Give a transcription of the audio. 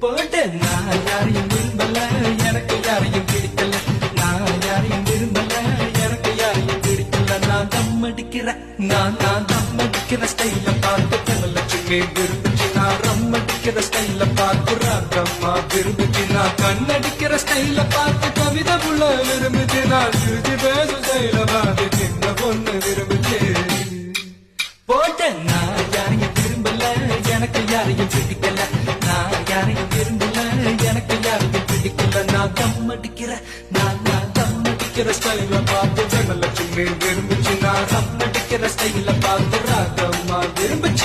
போட்டு நான் யாரையும் விரும்பல எனக்கு யாரையும் பிடிக்கல. நான் யாரையும் விரும்பல எனக்கு யாரையும் பிடிக்கல. நான் தம் அடிக்கிற நான் நான் தம் அடிக்கிற ஸ்டைல பார்த்து தனலட்சுமி விரும்பிச்சு. நான் ரம் அடிக்கிற ஸ்டைல பார்த்து ராகம்மா விரும்பிச்சு. நான் கண்ணடிக்கிற ஸ்டைல பார்த்து கவிதை புள்ள விரும்பிச்சு. நான் சிரிச்சு பேசும் ஸ்டைல பார்த்து சின்ன பொண்ணு விரும்பிச்சு. போட்டேன் நான் பிடிக்கல நான் யாரையும் விரும்பல. எனக்கு யாரையும் பிடிக்கல. நான் தம் அடிக்கிற நான் நான் தம் அடிக்கிற ஸ்டைல பார்த்து ஜனலட்சுமி விரும்புச்சு. நான் தம் அடிக்கிற ஸ்டைல பார்த்து ராகம்மா விரும்புச்சு.